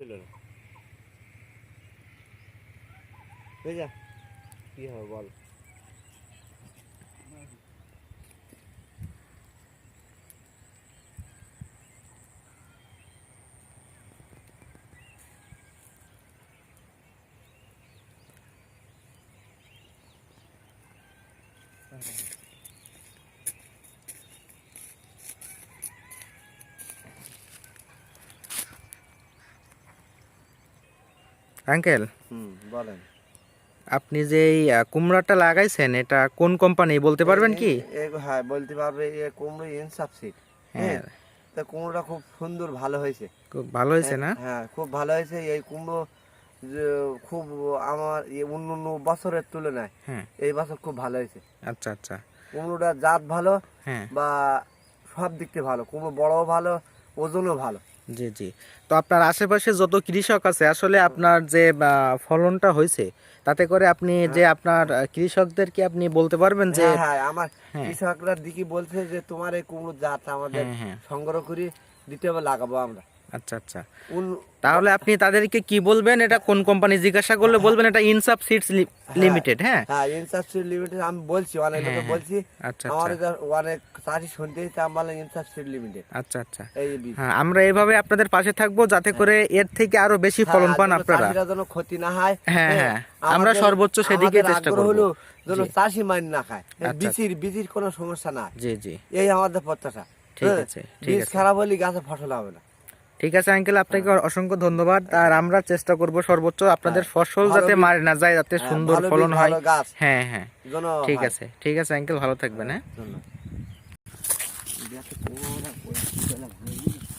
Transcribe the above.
ছিল না বুঝা কি হবে বল আঙ্কেল? হুম বলেন। আপনি যে এই কুমড়াটা লাগাইছেন এটা কোন কোম্পানি? বলতে পারবেন কি? হ্যাঁ বলতে পারবে কুমড়ো ইনসাফ সিট হ্যাঁ। তা কুমড়োটা খুব সুন্দর ভালো হয়েছে। খুব ভালো হয়েছে না? হ্যাঁ খুব ভালো হয়েছে। এই কুমড়ো খুব আমার অন্য অন্য বছরের তুলনায় হ্যাঁ। এই বছর খুব ভালো হয়েছে। আচ্ছা আচ্ছা। কুমড়োটা জাত ভালো হ্যাঁ। বা সব দিক থেকে ভালো। কুমড়ো বড়ও ভালো ওজনও ভালো। জি জি। তো আপনার আশেপাশে যত কৃষক আছে আসলে আপনার যে ফলনটা হয়েছে তাতে করে আপনি যে আপনার কৃষকদের কি আপনি বলতে পারবেন যে হ্যাঁ হ্যাঁ আমার হ্যাঁ। কৃষকরা দিকে বলছে যে তোমার এই কুমড়ো জাত আমাদের হ্যাঁ হ্যাঁ। সংগ্রহ করি দ্বিতীয়বার লাগাবো আমরা। আচ্ছা আচ্ছা। তাহলে আপনি তাদেরকে কি বলবেন? এটা কোন কোম্পানি জিজ্ঞাসা করলে বলবেন এটা ইনসাফ সিডস লিমিটেড হ্যাঁ হ্যাঁ? ইনসাফ ইনসাফসিড লিমিটেড আমি বলছি অনেক লোকে হ্যাঁ, বলছি আচ্ছা আমার আচ্ছা এটা অনেক চাষি শুনতে আমি বললাম ইনসাফসিড লিমিটেড আচ্ছা আচ্ছা। হ্যাঁ আমরা এভাবে আপনাদের পাশে থাকব যাতে করে এর থেকে আরও বেশি ফলন হ্যাঁ, পান আপনারা। যেন ক্ষতি না হয় হ্যাঁ, হ্যাঁ। আমরা সর্বোচ্চ সেদিকে চেষ্টা করব। হলো যেন চাষি মাইন না খায়। আচ্ছা। বিচির বিচির কোনো সমস্যা না জি জি। এই আমাদের প্রত্যাশা। ঠিক হ্যাঁ, আছে, ঠিক বীজ আছে। খারাপ হলে গাছে ফসল হবে না। ঠিক আছে আঙ্কেল আপনাকে অসংখ্য ধন্যবাদ। আর আমরা চেষ্টা করব সর্বোচ্চ আপনাদের ফসল যাতে মারে না যায় যাতে হ্যাঁ, সুন্দর ফলন হয়। হ্যাঁ হ্যাঁ। ঠিক আছে ঠিক আছে আঙ্কেল ভালো থাকবেন হ্যাঁ।